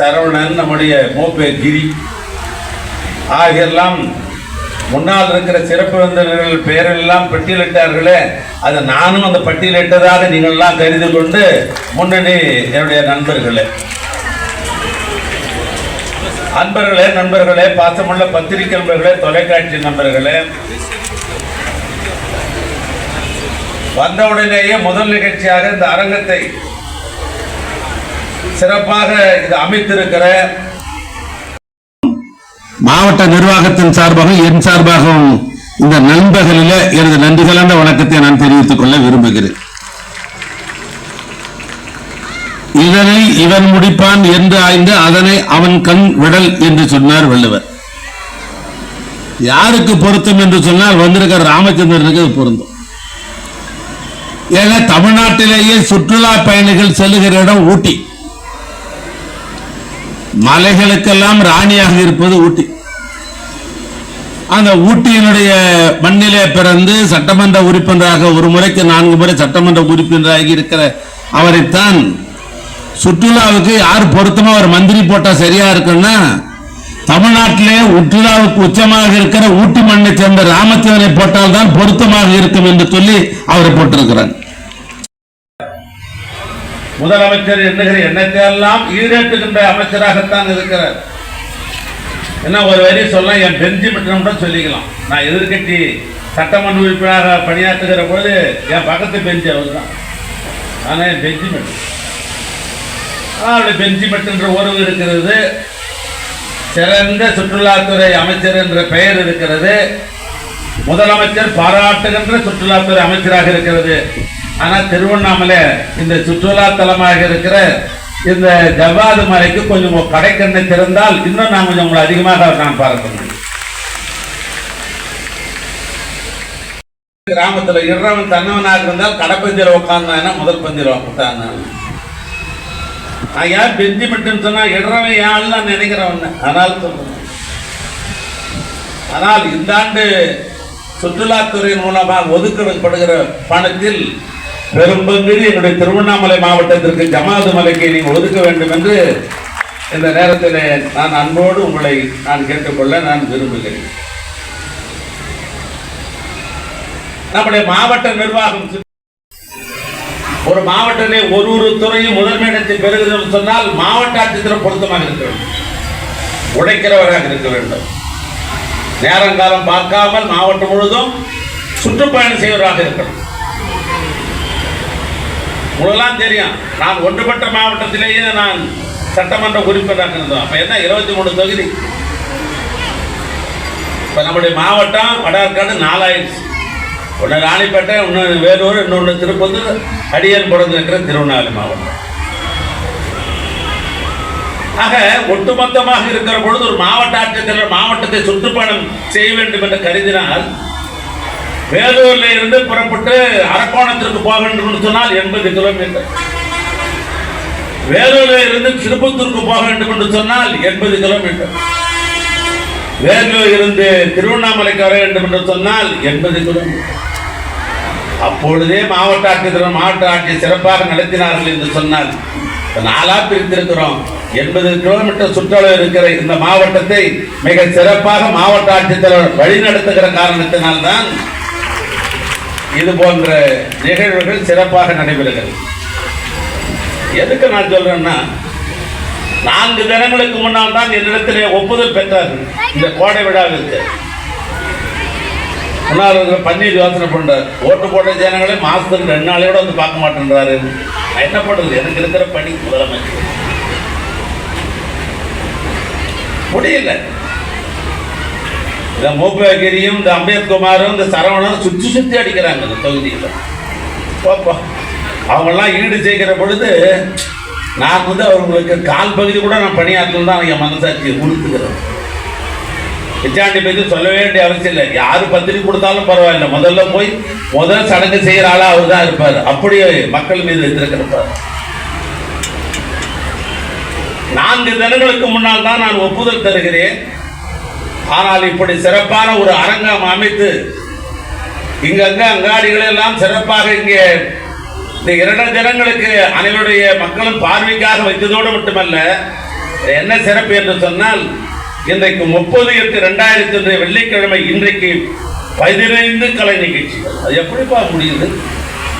சரவணன் நம்முடைய மூப்பே கிரி. ஆகியெல்லாம் முன்னால் இருக்கிற சிறப்பு விருந்தினர்கள் பெயரெல்லாம் பட்டியலிட்டார்களே அதை நானும் அந்த பட்டியலிட்டதாக நீங்கள்லாம் கருதி கொண்டு முன்னணி என்னுடைய நண்பர்களே. அன்பர்களே நண்பர்களே பாசமுள்ள பத்திரிகை நண்பர்களே தொலைக்காட்சி நண்பர்களே. வந்தவுடனேயே முதல் நிகழ்ச்சியாக இந்த அரங்கத்தை சிறப்பாக இது அமைத்திருக்கிற மாவட்ட நிர்வாகத்தின் சார்பாகவும் என் சார்பாகவும் இந்த நண்பர்களில் எனது நன்றி கலந்த வணக்கத்தை நான் தெரிவித்துக் கொள்ள விரும்புகிறேன். இதனை இவன் முடிப்பான் என்று ஆய்ந்து அதனை அவன் கண் விடல் என்று சொன்னார் வள்ளுவர். யாருக்கு பொருத்தம் என்று சொன்னால் வந்திருக்கிற ராமச்சந்திரனுக்கு பொருந்தும். ஏன்னா தமிழ்நாட்டிலேயே சுற்றுலா பயணிகள் செல்லுகிற இடம் ஊட்டி. மலைகளுக்கெல்லாம் ராணியாக இருப்பது ஊட்டி. அந்த ஊட்டியினுடைய மண்ணிலே பிறந்து சட்டமன்ற உறுப்பினராக ஒரு முறைக்கு நான்கு முறை சட்டமன்ற உறுப்பினராக இருக்கிற அவரைத்தான் சுற்றுலாவுக்கு யார் பொருத்தமா ஒரு மந்திரி போட்டா சரியா இருக்குன்னா தமிழ்நாட்டிலே சுற்றுலாவுக்கு உச்சமாக இருக்கிற ஊட்டி மண்ணை சேர்ந்த ராமச்சந்திரனை போட்டால் தான் பொருத்தமாக இருக்கும் என்று சொல்லி அவரை போட்டிருக்கிறார். முதலமைச்சர் எண்ணுகிற எண்ணத்தை எல்லாம் ஈடேற்றுகின்ற அமைச்சராகத்தான் இருக்கிறார். என்ன ஒரு வரி சொல்ல என் பெஞ்சி மட்டும் கூட சொல்லிக்கலாம். நான் எதிர்க்கட்சி சட்டமன்ற உறுப்பினராக பணியாற்றுகிற பொழுது என் பக்கத்து பெஞ்சு அவர் தான் ஆனால் என் பெஞ்சி மட்டும் அவருடைய பெஞ்சி என்ற உறவு இருக்கிறது. சிறந்த சுற்றுலாத்துறை அமைச்சர் என்ற பெயர் இருக்கிறது. முதலமைச்சர் பாராட்டுகின்ற சுற்றுலாத்துறை அமைச்சராக இருக்கிறது. ஆனால் திருவண்ணாமலை இந்த சுற்றுலா தலமாக இருக்கிற இந்த ஜவ்வாது மலைக்கு கொஞ்சம் கடைக்கண்ணை திறந்தால் இன்னும் நான் கொஞ்சம் உங்களை அதிகமாக நான் பார்க்க முடியும். கிராமத்தில் இறவன் தன்னவனாக இருந்தால் கடைப்பந்தியில் உட்கார்ந்தானா முதல் பந்தியில் உட்கார்ந்தான் நான் ஏன் பெஞ்சி மட்டும் சொன்னா ஏன் நான் நினைக்கிறவன் ஆனால் ஆனால் இந்த ஆண்டு சுற்றுலாத்துறையின் மூலமாக ஒதுக்கப்படுகிற பணத்தில் பெரும்பங்கிழி என்னுடைய திருவண்ணாமலை மாவட்டத்திற்கு ஜமாது மலைக்கு நீங்கள் ஒதுக்க வேண்டும் என்று இந்த நேரத்தில் நான் அன்போடு உங்களை நான் கேட்டுக்கொள்ள நான் விரும்புகிறேன். நம்முடைய மாவட்ட நிர்வாகம் ஒரு மாவட்டத்திலே ஒரு ஒரு துறையும் முதன்மையிடத்தை பெறுகிறது சொன்னால் மாவட்ட ஆட்சித்தரம் பொருத்தமாக இருக்க வேண்டும். உழைக்கிறவராக இருக்க வேண்டும். நேரங்காலம் பார்க்காமல் மாவட்டம் முழுதும் சுற்றுப்பயணம் செய்வராக இருக்கணும். உங்களெல்லாம் தெரியும். நான் ஒன்றுபட்ட மாவட்டத்திலேயே நான் சட்டமன்ற உறுப்பினராக இருந்தோம் அப்போ என்ன இருபத்தி மூணு தொகுதி? இப்போ நம்முடைய மாவட்டம் வடார்காடு நாலாயிடுச்சு. ஒன்று ராணிப்பேட்டை இன்னொன்று வேலூர் இன்னொன்று திருப்பத்தூர் அடியன் பிறந்து இருக்கிற திருவண்ணாமலை மாவட்டம். ஆக ஒட்டுமொத்தமாக இருக்கிற பொழுது ஒரு மாவட்ட ஆட்சித்தலைவர் மாவட்டத்தை சுற்றுப்பயணம் செய்ய வேண்டும் என்று கருதினால் வேலூர்ல இருந்து புறப்பட்டு அரக்கோணத்திற்கு போக வேண்டும் சொன்னால் எண்பது கிலோமீட்டர். வேலூர்ல இருந்து திருப்பத்தூருக்கு போக வேண்டும் என்று சொன்னால் எண்பது கிலோமீட்டர். வேலூர் இருந்து திருவண்ணாமலைக்கு வர வேண்டும் என்று சொன்னால் எண்பது கிலோமீட்டர். அப்பொழுதே மாவட்ட ஆட்சித்தலைவர் மாவட்ட ஆட்சியை சிறப்பாக நடத்தினார்கள் என்று சொன்னால் இப்ப நாலா பிரித்திருக்கிறோம் எண்பது கிலோமீட்டர் சுற்றளவு இருக்கிற இந்த மாவட்டத்தை மிக சிறப்பாக மாவட்ட ஆட்சித்தலைவர் வழிநடத்துகிற காரணத்தினால்தான் இது போன்ற நிகழ்வுகள் சிறப்பாக நடைபெறுகிறது. எதுக்கு நான் சொல்றேன்னா நான்கு தினங்களுக்கு முன்னால் தான் என்னிடத்திலே ஒப்புதல் பெற்றார்கள். இந்த கோடை விழாவிற்கு. முன்னாள் இருக்கிற பன்னீர் யோசனை பண்ணுறார் ஓட்டு போட்ட ஜனங்களே மாசத்துக்கு ரெண்டு நாளையோட வந்து பார்க்க மாட்டேன்றாரு. என்ன பண்றது? எனக்கு இருக்கிற பணி முதலமைச்சர். முடியல. இந்த மூப்பகிரியும் இந்த அம்பேத்குமாரும் இந்த சரவணனும் சுற்றி சுற்றி அடிக்கிறாங்க இந்த தொகுதியில். பாப்பா அவங்கெல்லாம் ஈடு செய்கிற பொழுது நான் வந்து அவங்களுக்கு கால் பகுதி கூட நான் பணியாற்றணும் தான் என் மனசாட்சியை உறுத்துக்கிறேன் பிச்சாண்டி பற்றி சொல்ல வேண்டிய அவசியம் இல்லை. யார் பத்திரிக்கை கொடுத்தாலும் பரவாயில்லை. முதல்ல போய் முதல் சடங்கு செய்கிற ஆளாக அவர் தான் இருப்பார். அப்படியே மக்கள் மீது வைத்திருக்கிறார் நான்கு தினங்களுக்கு முன்னால் தான் நான் ஒப்புதல் தருகிறேன். ஆனால் இப்படி சிறப்பான ஒரு அரங்கம் அமைத்து இங்கங்க அங்காடிகள் எல்லாம் சிறப்பாக இங்கே இந்த இரண்டு தினங்களுக்கு அனைவருடைய மக்களும் பார்வைக்காக வைத்ததோடு மட்டுமல்ல என்ன சிறப்பு என்று சொன்னால் இன்றைக்கு முப்பது எட்டு ரெண்டாயிரத்தி ஒன்று வெள்ளிக்கிழமை இன்றைக்கு பதினைந்து கலை நிகழ்ச்சிகள். அது எப்படிப்பா முடியுது?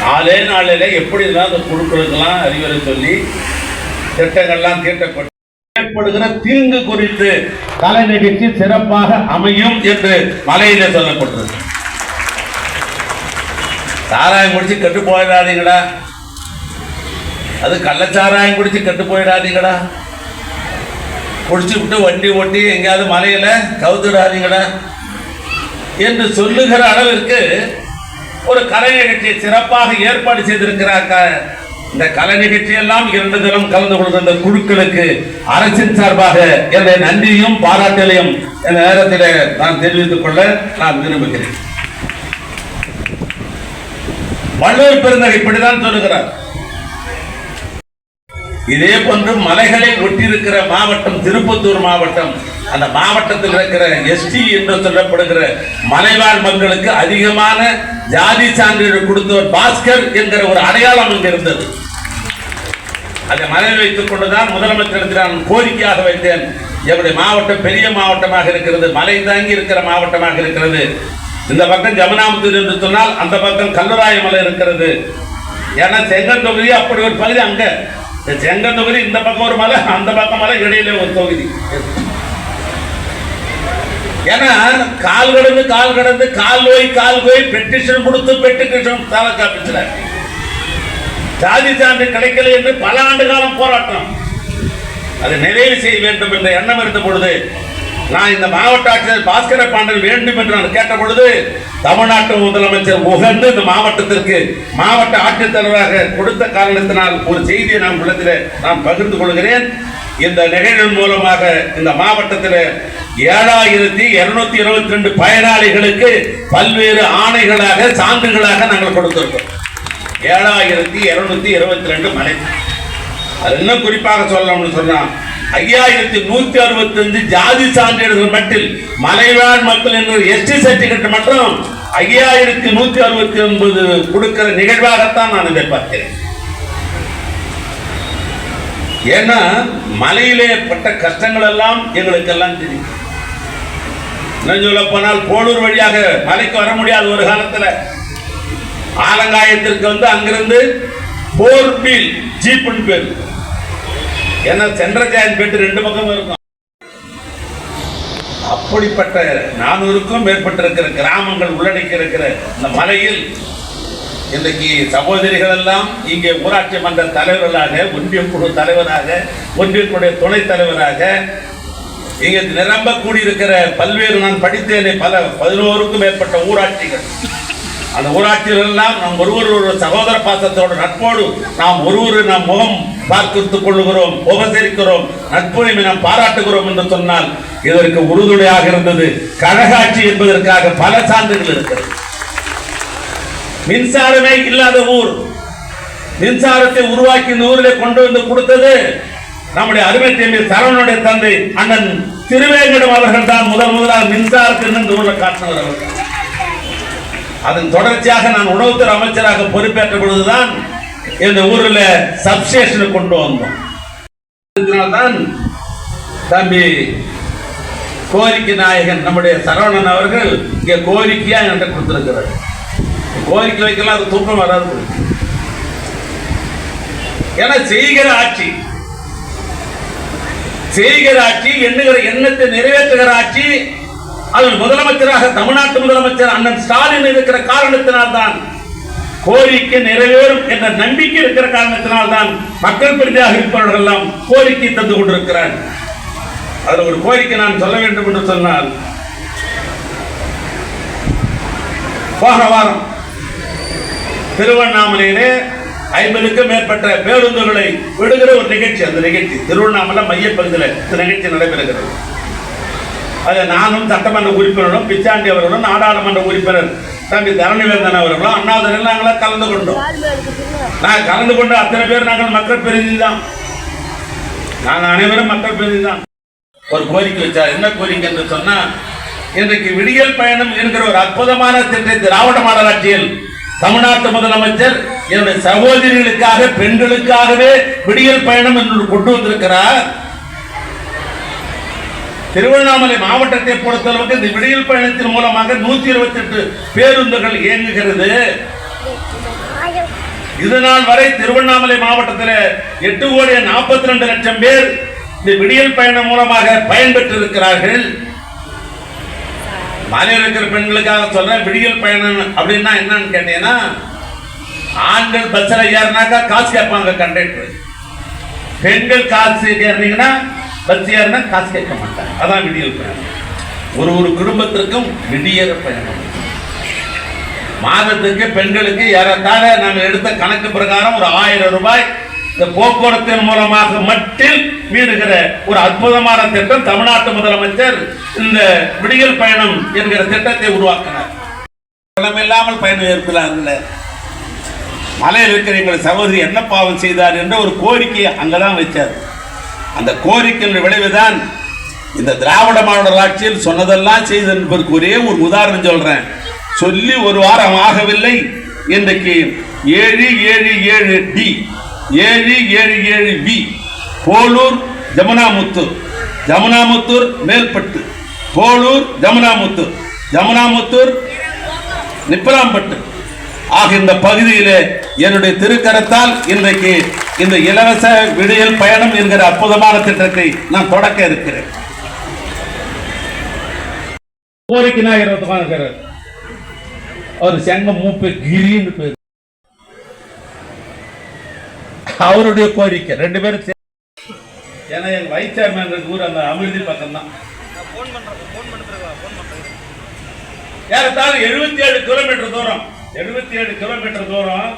நாளே நாளில் எப்படி இருந்தால் அந்த குழுக்களுக்கெல்லாம் அறிவுரை சொல்லி திட்டங்கள்லாம் தீட்டப்பட்டு ஏற்படுகிற தீங்கு குறித்து கலை நிகழ்ச்சி சிறப்பாக அமையும் என்று மலையில சொல்லப்பட்டது சாராயம் குடிச்சு கெட்டு போயிடாதீங்கடா. அது கள்ளச்சாராயம் குடிச்சு கெட்டு போயிடாதீங்கடா. குடிச்சு விட்டு வண்டி ஓட்டி எங்கேயாவது மலையில கவுத்துடாதீங்களா என்று சொல்லுகிற அளவிற்கு ஒரு கலை நிகழ்ச்சியை சிறப்பாக ஏற்பாடு செய்திருக்கிறார் இந்த கலை நிகழ்ச்சியெல்லாம் இரண்டு தினம் கலந்து கொள்கின்ற குழுக்களுக்கு அரசின் சார்பாக என்னுடைய நன்றியும் பாராட்டலையும் இந்த நேரத்தில் நான் தெரிவித்துக் கொள்ள நான் விரும்புகிறேன். வள்ளுவர் பெருந்தகை இப்படிதான் சொல்லுகிறார். இதே போன்று மலைகளை ஒட்டியிருக்கிற மாவட்டம் திருப்பத்தூர் மாவட்டம் அந்த மாவட்டத்தில் இருக்கிற எஸ்டி என்று சொல்லப்படுகிற மலைவாழ் மக்களுக்கு அதிகமான ஜாதி சான்றிதழ் கொடுத்தவர் பாஸ்கர் என்கிற ஒரு அடையாளம் இங்கு இருந்தது. அதை மனதில் வைத்துக் கொண்டுதான் முதலமைச்சருக்கு நான் கோரிக்கையாக வைத்தேன். எங்களுடைய மாவட்டம் பெரிய மாவட்டமாக இருக்கிறது மலை தாங்கி இருக்கிற மாவட்டமாக இருக்கிறது. இந்த பக்கம் ஜமுனாமுத்தூர் என்று சொன்னால் அந்த பக்கம் கல்லுராய மலை இருக்கிறது. ஏன்னா செங்கல் தொகுதி அப்படி ஒரு பகுதி அங்கே. இந்த செங்கல் தொகுதி இந்த பக்கம் ஒரு மலை அந்த பக்கம் மலை இடையிலே ஒரு தொகுதி. ஏன்னா கால் கடந்து கால் கடந்து கால் போய் கால் போய் பெட்டிஷன் கொடுத்து பெட்டிஷன் தாலுகா ஜாதி சான்று கிடைக்கல என்று பல ஆண்டு காலம் போராட்டம். அதை நிறைவு செய்ய வேண்டும் என்ற எண்ணம் இருந்த பொழுது நான் இந்த மாவட்ட ஆட்சியர் பாஸ்கர பாண்டன் வேண்டும் என்று நான் கேட்ட பொழுது தமிழ்நாட்டு முதலமைச்சர் உகந்து இந்த மாவட்டத்திற்கு மாவட்ட ஆட்சித்தலைவராக கொடுத்த காரணத்தினால் ஒரு செய்தியை நான் உள்ளத்தில் நான் பகிர்ந்து கொள்கிறேன். இந்த நிகழ்வின் மூலமாக இந்த மாவட்டத்தில் ஏழாயிரத்தி இருநூத்தி இருபத்தி ரெண்டு பயனாளிகளுக்கு பல்வேறு ஆணைகளாக சான்றுகளாக நாங்கள் கொடுத்திருக்கோம் ஏழாயிரத்தி இருநூத்தி இருபத்தி ரெண்டு மலை அது இன்னும் குறிப்பாக சொல்லணும்னு சொன்னா ஐயாயிரத்தி நூத்தி அறுபத்தஞ்சு ஜாதி சான்றிதழ்கள் மட்டில் மலைவாழ் மக்கள் என்ற எஸ்டி சர்டிபிகேட் மட்டும் ஐயாயிரத்தி நூத்தி அறுபத்தி ஒன்பது கொடுக்கிற நிகழ்வாகத்தான் நான் இதை பார்க்கிறேன். ஏன்னா மலையிலே பட்ட கஷ்டங்கள் எல்லாம் எங்களுக்கு எல்லாம் தெரியும். இன்னும் சொல்ல போனால் போலூர் வழியாக மலைக்கு வர முடியாது ஒரு காலத்துல ஆலங்காயத்திற்கு வந்து அங்கிருந்து போர் பீல் ஜீப்னு பேர். ஏன்னா சென்ட்ரஜாயன் பேட்டு ரெண்டு பக்கம் இருக்கும். அப்படிப்பட்ட நானூறுக்கும் மேற்பட்டிருக்கிற கிராமங்கள் உள்ளடக்கி இருக்கிற இந்த மலையில் இன்றைக்கு சகோதரிகள் எல்லாம் இங்கே ஊராட்சி மன்ற தலைவர்களாக ஒன்றிய குழு தலைவராக ஒன்றியத்துடைய துணைத் தலைவராக இங்கே நிரம்ப கூடியிருக்கிற பல்வேறு நான் படித்தேனே பல பதினோருக்கும் மேற்பட்ட ஊராட்சிகள். அந்த ஊராட்சிகள் எல்லாம் நாம் ஒருவர் ஒரு சகோதர பாசத்தோடு நட்போடு நாம் ஒருவர் நாம் முகம் பார்த்து கொள்ளுகிறோம் உபசரிக்கிறோம் நட்புரிமை நாம் பாராட்டுகிறோம் என்று சொன்னால் இதற்கு உறுதுணையாக இருந்தது கழகாட்சி என்பதற்காக பல சான்றுகள் இருக்கிறது. மின்சாரமே இல்லாத ஊர். மின்சாரத்தை உருவாக்கி இந்த ஊரில் கொண்டு வந்து கொடுத்தது நம்முடைய அருமை தேமி சரவனுடைய தந்தை அண்ணன் திருவேங்கடம் அவர்கள் தான். முதல் முதலாக மின்சாரத்தை இந்த ஊரில் காட்டினவர் அவர்கள் அதன் தொடர்ச்சியாக நான் உணவுத்துறை அமைச்சராக பொறுப்பேற்ற பொழுதுதான் இந்த ஊரில் சப்ஸ்டேஷனை கொண்டு வந்தோம். இதனால்தான் தம்பி கோரிக்கை நாயகன் நம்முடைய சரவணன் அவர்கள் இங்கே கோரிக்கையா என்கிட்ட கொடுத்திருக்கிறார். கோரிக்கை வைக்கலாம் அது தூக்கம் வராது. ஏன்னா செய்கிற ஆட்சி செய்கிற ஆட்சி எண்ணுகிற எண்ணத்தை நிறைவேற்றுகிற ஆட்சி அதில் முதலமைச்சராக தமிழ்நாட்டு முதலமைச்சர் அண்ணன் ஸ்டாலின் இருக்கிற காரணத்தினால்தான் கோரிக்கை நிறைவேறும் என்ற நம்பிக்கை இருக்கிற காரணத்தினால்தான் மக்கள் பிரதியாக இருப்பவர்கள் எல்லாம் கோரிக்கை தந்து கொண்டிருக்கிறார். அதில் ஒரு கோரிக்கை நான் சொல்ல வேண்டும் என்று சொன்னால் போன வாரம் திருவண்ணாமலையிலே ஐம்பதுக்கும் மேற்பட்ட பேருந்துகளை விடுகிற ஒரு நிகழ்ச்சி. அந்த நிகழ்ச்சி திருவண்ணாமலை மையப்பகுதியில் இந்த நிகழ்ச்சி நடைபெறுகிறது. அது நானும் சட்டமன்ற உறுப்பினரும் பிச்சாண்டி அவர்களும் நாடாளுமன்ற உறுப்பினர் தம்பி தரணிவேந்தன் அவர்களும் அண்ணாதுரையில் நாங்களாம் கலந்து கொண்டோம். நான் கலந்து கொண்ட அத்தனை பேர் நாங்கள் மக்கள் பிரதிநிதி தான் நாங்கள் அனைவரும் மக்கள் பிரதிநிதி தான் ஒரு கோரிக்கை வச்சார் என்ன கோரிக்கை என்று சொன்னால் இன்றைக்கு விடியல் பயணம் என்கிற ஒரு அற்புதமான திட்டத்தை திராவிட மாடல் ஆட்சியில் தமிழ்நாட்டு முதலமைச்சர் என்னுடைய சகோதரிகளுக்காக பெண்களுக்காகவே விடியல் பயணம் என்று கொண்டு வந்திருக்கிறார். திருவண்ணாமலை மாவட்டத்தை பொறுத்தளவுக்கு இந்த விடியல் பயணத்தின் மூலமாக நூத்தி இருபத்தி எட்டு பேருந்துகள் இயங்குகிறது. இது நாள் வரை திருவண்ணாமலை மாவட்டத்தில் எட்டு கோடி நாற்பத்தி ரெண்டு லட்சம் பேர் இந்த விடியல் பயணம் மூலமாக பயன்பெற்று இருக்கிறார்கள் இருக்கிற பெண்களுக்காக சொல்றேன் விடியல் பயணம் அப்படின்னா என்னன்னு கேட்டீங்கன்னா ஆண்கள் பஸ்ஸில் ஏறினாக்கா காசு கேட்பாங்க கண்டக்டர் பெண்கள் காசு ஏறினீங்கன்னா பஸ் ஏறினா காசு கேட்க மாட்டாங்க. அதான் விடியல் பயணம். ஒரு ஒரு குடும்பத்திற்கும் விடியற பயணம். மாதத்துக்கு பெண்களுக்கு ஏறத்தாழ நாங்கள் எடுத்த கணக்கு பிரகாரம் ஒரு ஆயிரம் ரூபாய் இந்த போக்குவரத்தின் மூலமாக மட்டும் மீறுகிற ஒரு அற்புதமான திட்டம் தமிழ்நாட்டு முதலமைச்சர் இந்த விடியல் பயணம் என்கிற திட்டத்தை உருவாக்கினார். இல்லாமல் பயணம் ஏற்படாங்கல்ல மலையில் இருக்கிற எங்கள் சகோதரி என்ன பாவம் செய்தார் என்ற ஒரு கோரிக்கையை அங்கே தான் வைத்தார். அந்த கோரிக்கையின் விளைவுதான் இந்த திராவிட மாநில ஆட்சியில் சொன்னதெல்லாம் செய்து என்பதற்கு ஒரே ஒரு உதாரணம் சொல்கிறேன் சொல்லி ஒரு வாரம் ஆகவில்லை. இன்றைக்கு ஏழு ஏழு ஏழு டி ஏழு ஏழு ஏழு பி போலூர் ஜமுனாமுத்தூர் ஜமுனாமுத்தூர் மேல்பட்டு. போலூர் ஜமுனாமுத்தூர் ஜமுனாமுத்தூர் நிப்பலாம்பட்டு. ஆக இந்த பகுதியிலே என்னுடைய திருக்கரத்தால் இன்றைக்கு இந்த இலவச விடியல் பயணம் என்கிற அற்புதமான திட்டத்தை நான் தொடக்க இருக்கிறேன். கோரிக்கை நாயகர் இருக்கிறார் அவர் செங்க மூப்பு கிரின்னு பேர். அவருடைய கோரிக்கை. ரெண்டு பேரும் ஏன்னா எங்க வைஸ் சேர்மன் ஊர் அந்த அமிர்தி பக்கம் தான்? ஏறத்தாழ எழுபத்தி ஏழு கிலோமீட்டர் தூரம். எழுபத்தி ஏழு கிலோமீட்டர் தூரம்.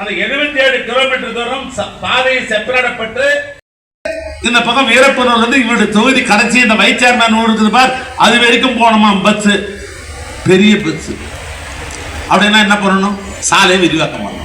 அந்த எழுபத்தி ஏழு கிலோமீட்டர் தூரம் பாதையை பாதை இந்த பக்கம் வீரப்பனூர்ல இருந்து இவருடைய தொகுதி கடைசி இந்த வைஸ் சேர்மேன் ஊர் இருக்குது பார். அது வரைக்கும் போனோமா பஸ் பெரிய பஸ் அப்படின்னா என்ன பண்ணணும்? சாலை விரிவாக்கம் பண்ணணும்